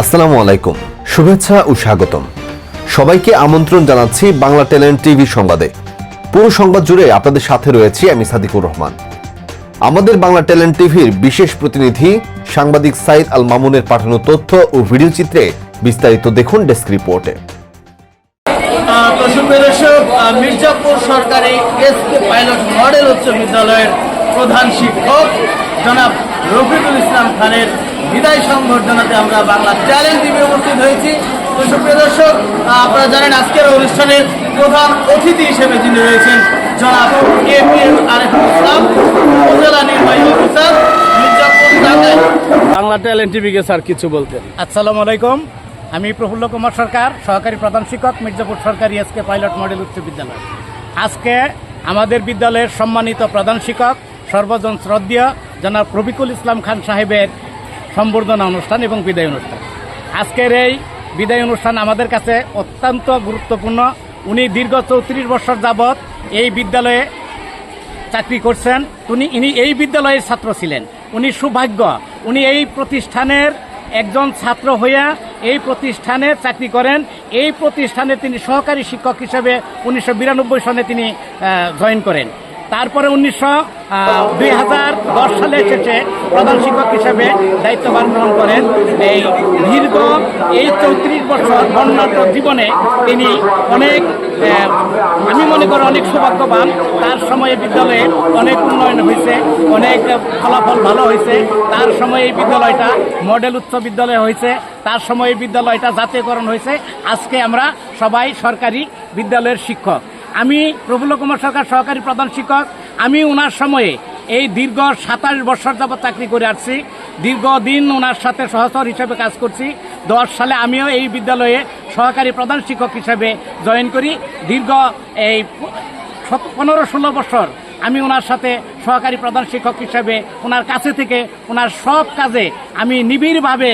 আসসালামু আলাইকুম, শুভেচ্ছা ও স্বাগতম। সবাইকে আমন্ত্রণ জানাচ্ছি বাংলা ট্যালেন্ট টিভি সংবাদে। পুরো সংবাদ জুড়ে আপনাদের সাথে রয়েছি আমি সাদিকুর রহমান। আমাদের বাংলা ট্যালেন্ট টিভির বিশেষ প্রতিনিধি সাংবাদিক সাইদ আল মামুনের পাঠানো তথ্য ও ভিডিও চিত্রে বিস্তারিত দেখুন ডেস্ক রিপোর্টে। মির্জাপুর সরকারি এসকে পাইলট মডেল উচ্চ বিদ্যালয়ের প্রধান শিক্ষক জনাব রফিকুল ইসলাম খানের বিদায় সংবর্ধনাতে আমরা বাংলা ট্যালেন্ট টিভি উপস্থিত হয়েছি। তো সুপ্রিয় দর্শক, আপনারা জানেন আজকের অনুষ্ঠানের প্রধান অতিথি হিসেবে যিনি রয়েছেন, জনাব পি এম আরিফুল ইসলাম উপজেলা নির্বাহী অফিসার বাংলা ট্যালেন্ট টিভিকে স্যার কিছু বলতেন। আসসালামু আলাইকুম। আমি প্রফুল্ল কুমার সরকার, সহকারী প্রধান শিক্ষক, মির্জাপুর সরকারি এসকে পাইলট মডেল উচ্চ বিদ্যালয়। আজকে আমাদের বিদ্যালয়ের সম্মানিত প্রধান শিক্ষক, সর্বজন শ্রদ্ধেয় জনাব রফিকুল ইসলাম খান সাহেবের সম্বর্ধনা অনুষ্ঠান এবং বিদায় অনুষ্ঠান। আজকের এই বিদায় অনুষ্ঠান আমাদের কাছে অত্যন্ত গুরুত্বপূর্ণ। উনি দীর্ঘ চৌত্রিশ বছর যাবৎ এই বিদ্যালয়ে চাকরি করছেন। উনি, ইনি এই বিদ্যালয়ের ছাত্র ছিলেন। উনি সৌভাগ্য। উনি এই প্রতিষ্ঠানের একজন ছাত্র হইয়া এই প্রতিষ্ঠানে চাকরি করেন। এই প্রতিষ্ঠানে তিনি সহকারী শিক্ষক হিসেবে উনিশশো বিরানব্বই সনে তিনি জয়েন করেন। তারপরে উনিশশো দুই সালে শেষে প্রধান শিক্ষক হিসেবে দায়িত্বভার গ্রহণ করেন এই দীর্ঘ এই চৌত্রিশ বছর বর্ণাঢ্য জীবনে তিনি অনেক আমি মনে করি অনেক সৌভাগ্যবান। তার সময়ে বিদ্যালয়ে অনেক উন্নয়ন হয়েছে, অনেক ফলাফল ভালো হয়েছে। তার সময়ে এই বিদ্যালয়টা মডেল উচ্চ বিদ্যালয় হয়েছে। তার সময়ে এই বিদ্যালয়টা জাতীয়করণ হয়েছে। আজকে আমরা সবাই সরকারি বিদ্যালয়ের শিক্ষক। আমি প্রফুল্ল কুমার সরকার সহকারী প্রধান শিক্ষক। আমি ওনার সময়ে এই দীর্ঘ সাতাশ বছর যাবৎ চাকরি করে আসছি। দীর্ঘদিন ওনার সাথে সহচর হিসেবে কাজ করছি। দশ সালে আমিও এই বিদ্যালয়ে সহকারী প্রধান শিক্ষক হিসেবে জয়েন করি। দীর্ঘ এই পনেরো ষোলো বছর আমি ওনার সাথে সহকারী প্রধান শিক্ষক হিসেবে ওনার কাছে থেকে ওনার সব কাজে আমি নিবিড়ভাবে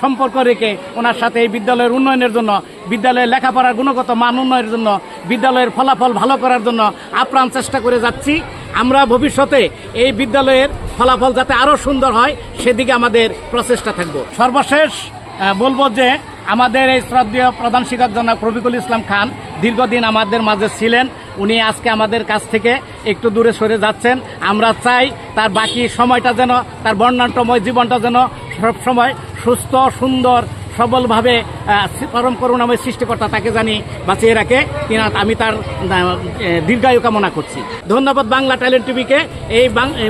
সম্পর্ক রেখে ওনার সাথে এই বিদ্যালয়ের উন্নয়নের জন্য, বিদ্যালয়ের লেখাপড়ার গুণগত মান উন্নয়নের জন্য, বিদ্যালয়ের ফলাফল ভালো করার জন্য আপ্রাণ চেষ্টা করে যাচ্ছি। আমরা ভবিষ্যতে এই বিদ্যালয়ের ফলাফল যাতে আরও সুন্দর হয়, সেদিকে আমাদের প্রচেষ্টা থাকব। সর্বশেষ বলব যে আমাদের এই শ্রদ্ধেয় প্রধান শিক্ষক জনাব রফিকুল ইসলাম খান দীর্ঘদিন আমাদের মাঝে ছিলেন। উনি আজকে আমাদের কাছ থেকে একটু দূরে সরে যাচ্ছেন। আমরা চাই তার বাকি সময়টা যেন, তার বর্ণাঢ্যময় জীবনটা যেন সবসময় সুস্থ, সুন্দর, সবলভাবে পরম করুণাময় সৃষ্টিকর্তা তাকে জানি বাঁচিয়ে রাখে। কিনা আমি তার দীর্ঘায়ু কামনা করছি। ধন্যবাদ বাংলা ট্যালেন্ট টিভিকে। এই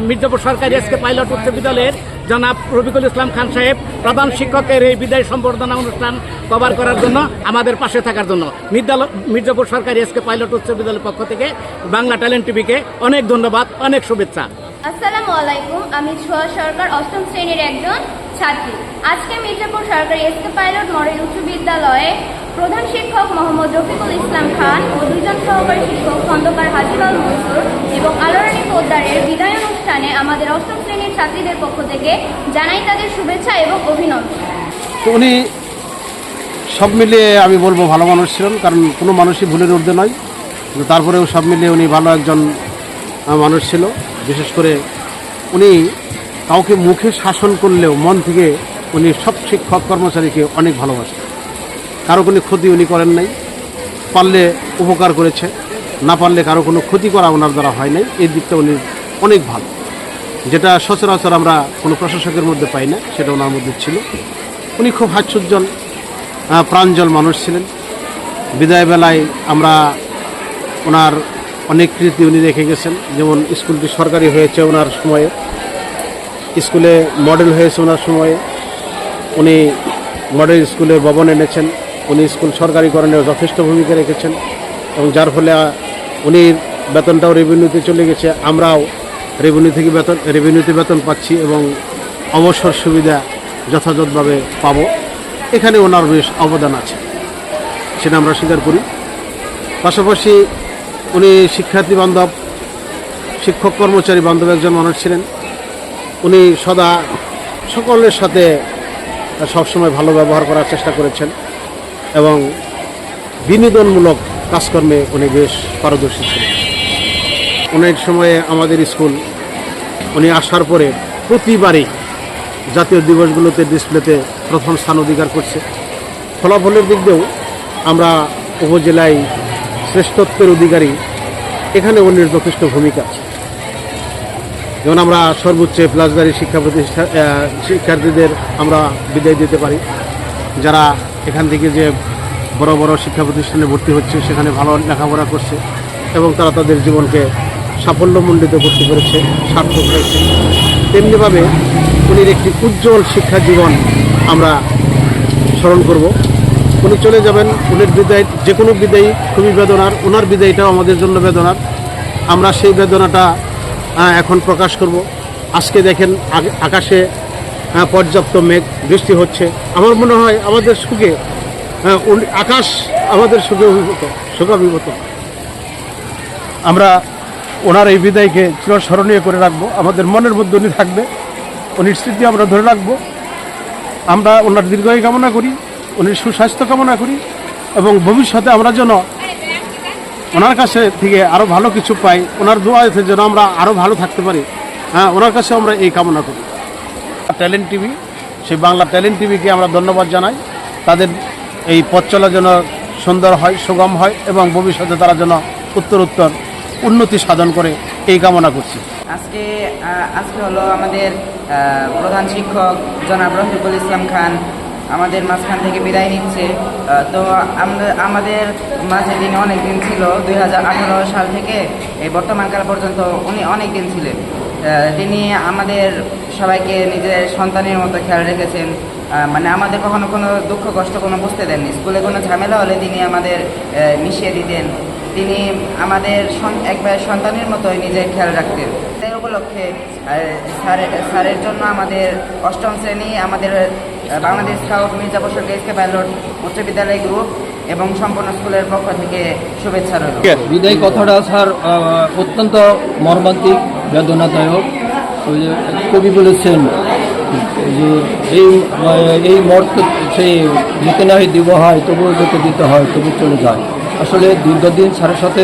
মির্জাপুর সরকারি এসকে পাইলট উচ্চ বিদ্যালয়ের জনাব রফিকুল ইসলাম খান সাহেব, প্রধান শিক্ষকের এই বিদায় সম্বর্ধনা অনুষ্ঠান কভার করার জন্য, আমাদের পাশে থাকার জন্য। বিদ্যালয় মির্জাপুর সরকারি এসকে পাইলট উচ্চ বিদ্যালয়ের পক্ষ থেকে বাংলা ট্যালেন্ট টিভিকে অনেক ধন্যবাদ, অনেক শুভেচ্ছা। আসসালামু আলাইকুম, আমি ছোয়া সরকার, অষ্টম শ্রেণির একজন ছাত্রী। আজকে মির্জাপুর সরকারি এসকে পাইলট মডেল উচ্চ বিদ্যালয়ে প্রধান শিক্ষক মোহাম্মদ রফিকুল ইসলাম খান ও দুইজন সহকারী শিক্ষক খন্দকার হাজিবাল মনসুর এবং আলোরানী পোদ্দারের বিদায় অনুষ্ঠানে আমাদের অষ্টম শ্রেণির ছাত্রীদের পক্ষ থেকে জানাই তাদের শুভেচ্ছা এবং অভিনন্দন। উনি সব মিলিয়ে আমি বলব ভালো মানুষ ছিলেন, কারণ কোনো মানুষই ভুলের ঊর্ধ্বে নয়। কিন্তু তারপরেও সব মিলিয়ে উনি ভালো একজন মানুষ ছিল। বিশেষ করে উনি কাউকে মুখে শাসন করলেও মন থেকে উনি সব শিক্ষক কর্মচারীকে অনেক ভালোবাসেন কারও কোনো ক্ষতি উনি করেন নাই। পারলে উপকার করেছে, না পারলে কারও কোনো ক্ষতি করা ওনার দ্বারা হয় নাই। এই দিকটা উনি অনেক ভালো। যেটা সচরাচর আমরা কোনো প্রশাসকের মধ্যে পাই না, সেটা ওনার মধ্যে ছিল। উনি খুব হাস্যোজ্জ্বল প্রাঞ্জল মানুষ ছিলেন। বিদায় বেলায় আমরা ওনার অনেক কৃতি উনি রেখে গেছেন। যেমন স্কুলটি সরকারি হয়েছে ওনার সময়ে, স্কুলে মডেল হয়েছে ওনার সময়ে। উনি মডেল স্কুলে ভবন এনেছেন। উনি স্কুল সরকারিকরণে যথেষ্ট ভূমিকা রেখেছেন এবং যার ফলে উনি বেতনটাও রেভিনিউতে চলে গেছে। আমরাও রেভিনিউ থেকে বেতন রেভিনিউতে বেতন পাচ্ছি এবং অবসর সুবিধা যথাযথভাবে পাব। এখানে ওনার বেশ অবদান আছে, সেটা আমরা স্বীকার করি। পাশাপাশি উনি শিক্ষার্থী বান্ধব, শিক্ষক কর্মচারী বান্ধব একজন মানুষ ছিলেন। উনি সদা সকলের সাথে সবসময় ভালো ব্যবহার করার চেষ্টা করেছেন। এবং বিনোদনমূলক কাজকর্মে উনি বেশ পারদর্শী ছিলেন। অনেক সময়ে আমাদের স্কুল উনি আসার পরে প্রতিবারই জাতীয় দিবসগুলোতে ডিসপ্লেতে প্রথম স্থান অধিকার করছে। ফলাফলের দিক দিয়েও আমরা উপজেলায় শ্রেষ্ঠত্বের অধিকারী এখানে অন্যের যথেষ্ট ভূমিকা যেমন আমরা সর্বোচ্চ প্লাসদারি শিক্ষা প্রতিষ্ঠান আহ, শিক্ষার্থীদের আমরা বিদায় দিতে পারি। যারা এখান থেকে যে বড় বড় শিক্ষা প্রতিষ্ঠানে ভর্তি হচ্ছে, সেখানে ভালো লেখাপড়া করছে এবং তারা তাদের জীবনকে সাফল্যমণ্ডিত করতে পেরেছে, সার্থক হয়েছে। তেমনিভাবে উনির একটি উজ্জ্বল শিক্ষা জীবন আমরা স্মরণ করব। উনি চলে যাবেন, উনির বিদায়, যে কোনো বিদায়ী খুবই বেদনার ওনার বিদায়টাও আমাদের জন্য বেদনার। আমরা সেই বেদনাটা এখন প্রকাশ করব। আজকে দেখেন আকাশে পর্যাপ্ত মেঘ, বৃষ্টি হচ্ছে। আমার মনে হয় আমাদের সুখে উনি- আকাশ আমাদের সুখে অভিভূত সুখাভিভূত আমরা ওনার এই বিদায়কে চিরস্মরণীয় করে রাখব। আমাদের মনের মধ্যে উনি থাকবে। উনির স্মৃতি আমরা ধরে রাখব। আমরা ওনার দীর্ঘায়ু কামনা করি, উনির সুস্বাস্থ্য কামনা করি এবং ভবিষ্যতে আমরা যেন ওনার কাছে থেকে আরও ভালো কিছু পাই, ওনার দোয়াতে যেন আমরা আরও ভালো থাকতে পারি। হ্যাঁ ওনার কাছে আমরা এই কামনা করি। ট্যালেন্ট টিভি, সেই বাংলা ট্যালেন্ট টিভিকে আমরা ধন্যবাদ জানাই। তাদের এই পথ চলা যেন সুন্দর হয়, সুগম হয় এবং ভবিষ্যতে তারা যেন উত্তর উত্তর উন্নতি সাধন করে এই কামনা করছি। আজকে আজকে হলো আমাদের প্রধান শিক্ষক জনাব রফিকুল ইসলাম খান আমাদের মাঝখান থেকে বিদায় নিচ্ছে। তো আমরা, আমাদের মাঝে তিনি অনেক দিন ছিল, দুই হাজার আঠেরো সাল থেকে এই বর্তমানকাল পর্যন্ত উনি অনেক দিন ছিলেন তিনি আমাদের সবাইকে নিজের সন্তানের মতো খেয়াল রেখেছেন। মানে আমাদের কখনো কোনো দুঃখ, কষ্ট কোনো বুঝতে দেননি। স্কুলে কোনো ঝামেলা হলে তিনি আমাদের মিশিয়ে দিতেন। তিনি আমাদের একবার সন্তানের মতোই নিজের খেয়াল রাখতেন। এই উপলক্ষে স্যারের জন্য আমাদের অষ্টম শ্রেণি, আমাদের বাংলাদেশ স্কাউট মির্জাপুর সরকারি এসকে পাইলট উচ্চ বিদ্যালয় গ্রুপ এবং সম্পূর্ণ স্কুলের পক্ষ থেকে শুভেচ্ছা রইল। বিদায় কথাটা, স্যার অত্যন্ত মর্মান্তিক, বেদনাদায়ক। ওই যে কবি বলেছেন যে এই এই মর্ত সেই যেতে না হয় দিব হয়, তবুও যেতে দিতে হয়, তবু চলে যায়। আসলে দীর্ঘদিন স্যারের সাথে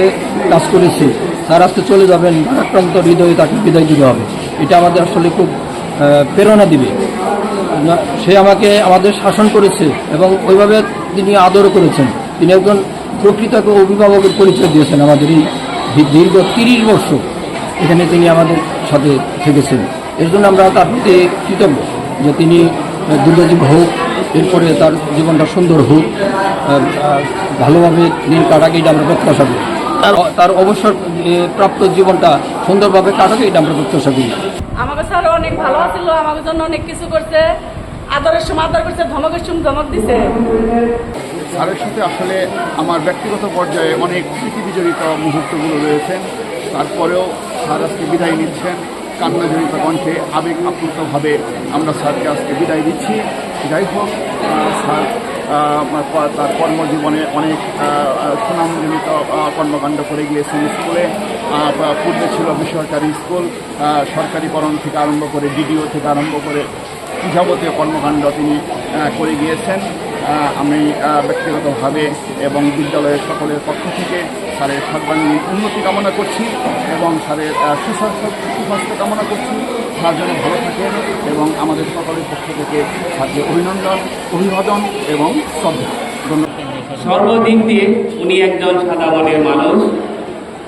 কাজ করেছি। স্যার আজকে চলে যাবেন আক্রান্ত হৃদয়ে তাকে বিদায় দিতে হবে। এটা আমাদের আসলে খুব প্রেরণা দিবে। সে আমাকে আমাদের শাসন করেছে এবং ওইভাবে তিনি আদরও করেছেন। তিনি একজন প্রকৃত এক অভিভাবকের পরিচয় দিয়েছেন আমাদের এই দীর্ঘ তিরিশ বর্ষ এখানে তিনি আমাদের সাথে থেকেছেন। এর জন্য আমরা তার প্রতি কৃতজ্ঞ যে তিনি দীর্ঘজীব হোক এরপরে তার জীবনটা সুন্দর হোক ভালোভাবে দিন কাটাকে এটা আমরা প্রত্যাশা করি। তার তার অবসর প্রাপ্ত জীবনটা সুন্দরভাবে কাটাকে এটা আমরা প্রত্যাশা করি। আমাকে স্যার অনেক ভালো ছিল আমাদের জন্য অনেক কিছু করছে আদরের সময় আদর করছে ধমকের সময় ধমক দিছে। স্যারের সাথে আসলে আমার ব্যক্তিগত পর্যায়ে অনেক স্মৃতি বিজড়িত মুহূর্তগুলো রয়েছে। তারপরেও স্যার আজকে বিদায় নিচ্ছেন। কান্নাজড়িত কণ্ঠে আবেগ আপ্লুতভাবে আমরা স্যারকে আজকে বিদায় দিচ্ছি। যাই হোক স্যার তার কর্মজীবনে অনেক সুনামজনিত কর্মকাণ্ড করে গিয়েছেন স্কুলে। পূর্বে ছিল বেসরকারি স্কুল সরকারিকরণ থেকে আরম্ভ করে ডিডিও থেকে আরম্ভ করে যাবতীয় কর্মকাণ্ড তিনি করে গিয়েছেন। আমি ব্যক্তিগতভাবে এবং বিদ্যালয়ের সকলের পক্ষ থেকে স্যারের সর্বাঙ্গীন উন্নতি কামনা করছি এবং স্যারের সুস্বাস্থ্য সুস্বাস্থ্য কামনা করছি। স্যার যেন ভালো থাকেন এবং আমাদের সকলের পক্ষ থেকে স্যারকে অভিনন্দন, অভিবাদন এবং শ্রদ্ধা। ধন্যবাদ। সর্বদিক দিয়ে উনি একজন সাদা মনের মানুষ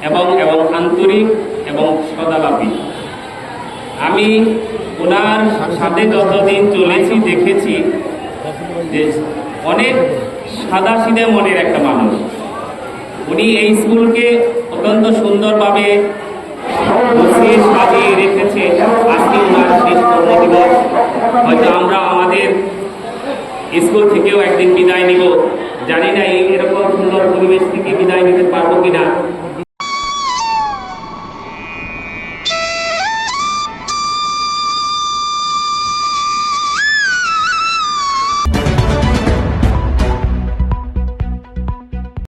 এবং এবং আন্তরিক এবং সদালাপী। আমি ওনার সাথে যতদিন চলেছি, দেখেছি যে অনেক সাদা সিধে মনের একটা মানুষ। উনি এই স্কুলকে অত্যন্ত সুন্দরভাবে সাজিয়ে রেখেছে। আজকে ওনার শেষ কর্মদিবস। হয়তো আমরা আমাদের স্কুল থেকেও একদিন বিদায় নিব। জানি না এই এরকম সুন্দর পরিবেশ থেকে বিদায় নিতে পারব কিনা।